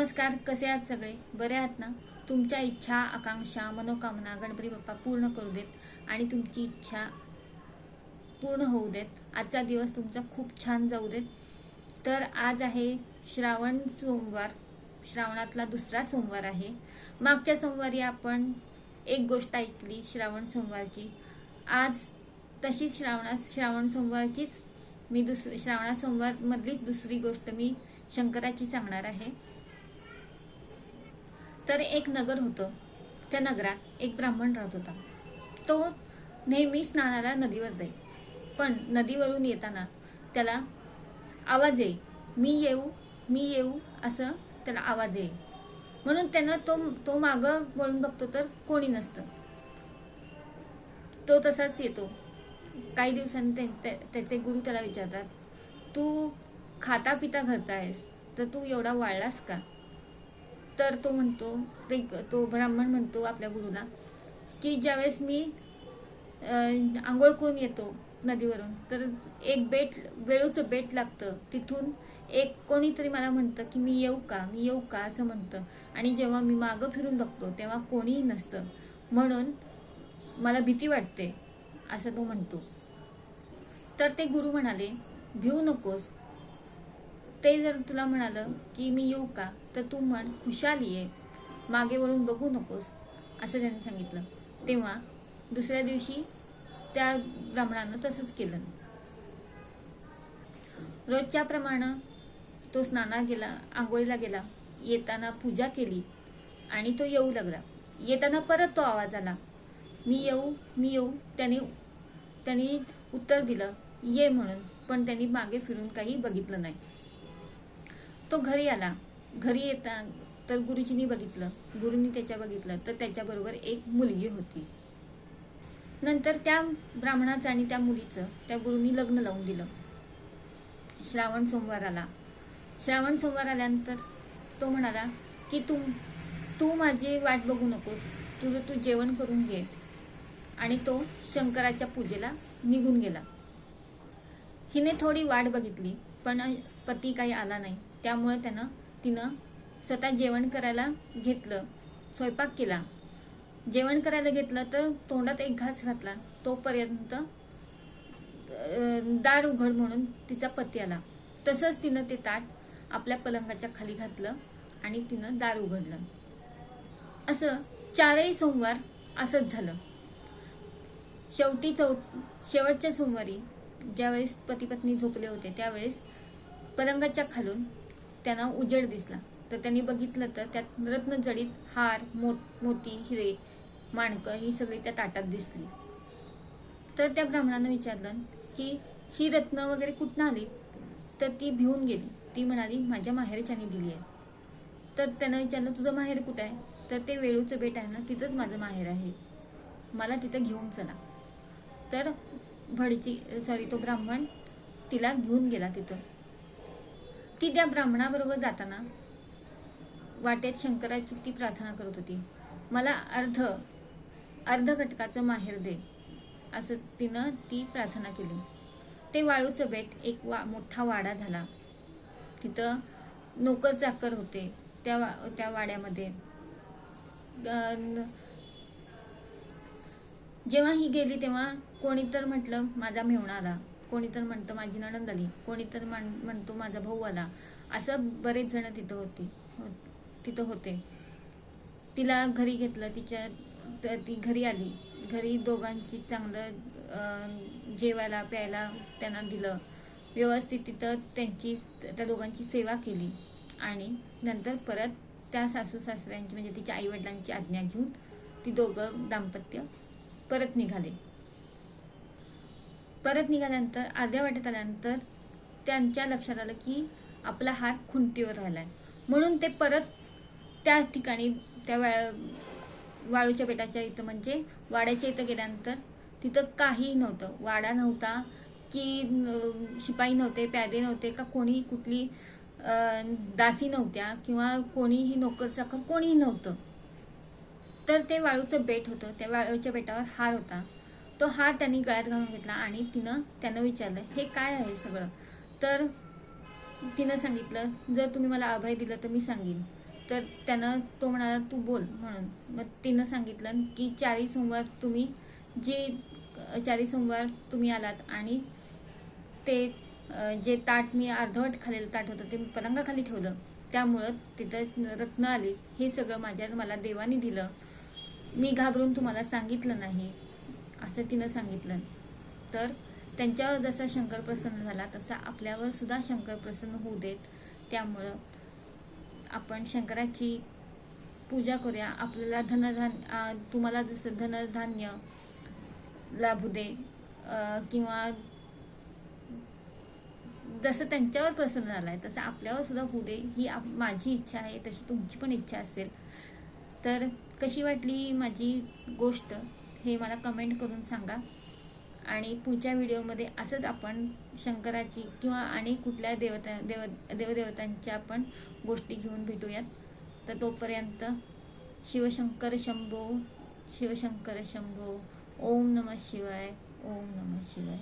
नमस्कार कसे आहात सगळे? बरे आहात ना? तुमच्या इच्छा आकांक्षा मनोकामना गणपती बाप्पा पूर्ण करू देत आणि तुमची इच्छा पूर्ण होऊ देत. आजचा दिवस तुमचा खूप छान जाऊ देत. तर आज आहे श्रावण सोमवार. श्रावणातला दुसरा सोमवार आहे. मागच्या सोमवारी आपण एक गोष्ट ऐकली श्रावण सोमवारची. आज तशीच श्रावणात श्रावण सोमवारचीच मी दुसरी श्रावणा सोमवार मधलीच दुसरी गोष्ट मी शंकराची सांगणार आहे. तर एक नगर होतं. त्या नगरात एक ब्राह्मण राहत होता. तो नेहमी स्नानाला नदीवर जाई. पण नदीवरून येताना त्याला आवाज येई मी येऊ मी येऊ असं त्याला आवाज येईल म्हणून त्यानं तो तो मागं वळून बघतो तर कोणी नसतं. तो तसाच येतो. काही दिवसांनी ते त्या- त्याचे गुरु त्याला विचारतात तू खाता पिता घरचा आहेस तर तू एवढा वाळलास का? तर तो म्हणतो ते तो ब्राह्मण म्हणतो आपल्या गुरुला की ज्यावेळेस मी आंघोळ करून येतो नदीवरून तर एक बेट वेळूचं बेट लागतं तिथून एक कोणीतरी मला म्हणतं की मी येऊ का मी येऊ का असं म्हणतं. आणि जेव्हा मी मागं फिरून बघतो तेव्हा कोणीही नसतं. म्हणून मला भीती वाटते असं तो म्हणतो. तर ते गुरु म्हणाले भिऊ नकोस ते जर तुला म्हणालं की मी येऊ का तर तू म्हण खुशाली आहे मागे वळून बघू नकोस असं त्यांनी सांगितलं. तेव्हा दुसऱ्या दिवशी त्या ब्राह्मणानं तसंच केलं. रोजच्या प्रमाणे तो स्नाना गेला आंघोळीला गेला. येताना पूजा केली आणि तो येऊ लागला. येताना परत तो आवाज आला. मी येऊ मी येऊ त्याने त्यांनी उत्तर दिलं ये म्हणून. पण त्यांनी मागे फिरून काही बघितलं नाही. तो घरी आला. घरी येता तर गुरुजींनी बघितलं. गुरुंनी त्याच्या बघितलं तर त्याच्याबरोबर एक मुलगी होती. नंतर त्या ब्राह्मणाचं आणि त्या मुलीचं त्या गुरुंनी लग्न लावून दिलं. श्रावण सोमवार आला. श्रावण सोमवार आल्यानंतर तो म्हणाला की तू तू माझी वाट बघू नकोस. तुझं तू जेवण करून घे. आणि तो शंकराच्या पूजेला निघून गेला. हिने थोडी वाट बघितली पण पती काही आला नाही. त्यामुळे त्यानं तिनं स्वतः जेवण करायला घेतलं स्वयंपाक केला. जेवण करायला घेतलं तर तोंडात एक घास घातला. तोपर्यंत दार उघड म्हणून तिचा पती आला. तसंच तिनं ते ताट आपल्या पलंगाच्या खाली घातलं आणि तिनं दार उघडलं. असं चारही सोमवार असंच झालं. शेवटी चौ शेवटच्या सोमवारी ज्यावेळेस पती पत्नी झोपले होते त्यावेळेस पलंगाच्या खालून त्यांना उजेड दिसला. तर त्यांनी बघितलं तर त्यात रत्नजडीत हार मोत मोती हिरे माणकं ही सगळी त्या ताटात दिसली. तर त्या ब्राह्मणानं विचारलं की ही रत्न वगैरे कुठनं आली? तर ती भिवून गेली. ती म्हणाली माझ्या माहेरच्याने दिली आहे. तर त्यानं विचारलं तुझं माहेर कुठं आहे? तर ते वेळूचं बेट आहे ना तिथंच माझं माहेर आहे. मला तिथं घेऊन चला. तर भडची सॉरी तो ब्राह्मण तिला घेऊन गेला तिथं. ती त्या ब्राह्मणाबरोबर जाताना वाटेत शंकराची ती प्रार्थना करत होती. मला अर्ध अर्ध घटकाचं माहेर दे असं तिनं ती प्रार्थना केली. ते वाळूचं बेट एक वा मोठा वाडा झाला. तिथं नोकर चाकर होते. त्या वा त्या वाड्यामध्ये जेव्हा ही गेली तेव्हा कोणी तर म्हटलं माझा मेहुणा आला. कोणी तर म्हणतं माझी नणंद आली कोणी तर म्हण म्हणतो माझा भाऊ आला. असं बरेच जण तिथं होती हो- तिथं होते. तिला घरी घेतलं तिच्या ती घरी आली. घरी दोघांची चांगलं जेवायला प्यायला त्यांना दिलं. व्यवस्थित तिथं त्यांची त्या दोघांची सेवा केली. आणि नंतर परत त्या सासू सासऱ्यांची म्हणजे तिच्या आईवडिलांची आज्ञा घेऊन ती दोघं दाम्पत्य परत निघाले. परत निघाल्यानंतर अर्ध्या वाटेत आल्यानंतर त्यांच्या लक्षात आलं की आपला हार खुंटीवर राहिलाय. म्हणून ते परत त्या ठिकाणी त्या वाळूच्या बेटाच्या इथं म्हणजे वाड्याच्या इथं गेल्यानंतर तिथं काही नव्हतं. वाडा नव्हता की शिपाई नव्हते प्यादे नव्हते का कोणी कुठली दासी नव्हत्या किंवा कोणीही नोकर चाकर कोणीही नव्हतं. तर ते वाळूचं बेट होतं. त्या वाळूच्या बेटावर हार होता. तो हार त्यांनी गळ्यात घालून घेतला आणि तिनं त्यानं विचारलं हे काय आहे सगळं? तर तिनं सांगितलं जर तुम्ही मला अभय दिलं तर मी सांगेन. तर त्यानं तो म्हणाला तू बोल म्हणून. मग तिनं सांगितलं की चारी सोमवार तुम्ही जी चारी सोमवार तुम्ही आलात आणि ते जे ताट मी अर्धवट खालेलं ताट होतं ते मी पलंगाखाली ठेवलं. त्यामुळं तिथं रत्न आली. हे सगळं माझ्या मला देवाने दिलं. मी घाबरून तुम्हाला सांगितलं नाही. असं तिनं सांगितलं. तर त्यांच्यावर जसा शंकर प्रसन्न झाला तसा आपल्यावर सुद्धा शंकर प्रसन्न होऊ देत. त्यामुळं आपण शंकराची पूजा करूया. आपल्याला धनधान्य तुम्हाला जसं धनधान्य लाभू दे किंवा जसं त्यांच्यावर प्रसन्न झालाय तसं आपल्यावर सुद्धा होऊ दे. ही आप- माझी इच्छा आहे तशी तुमची पण इच्छा असेल. तर कशी वाटली माझी गोष्ट? हे मला कमेंट करून सांगा. आणि पुढच्या व्हिडिओमध्ये असंच आपण शंकराची किंवा आणि कुठल्या देवता देव देवदेवतांच्या आपण गोष्टी घेऊन भेटूयात. तर तोपर्यंत शिवशंकर शंभो शिवशंकर शंभो ओम नमः शिवाय ओम नमः शिवाय.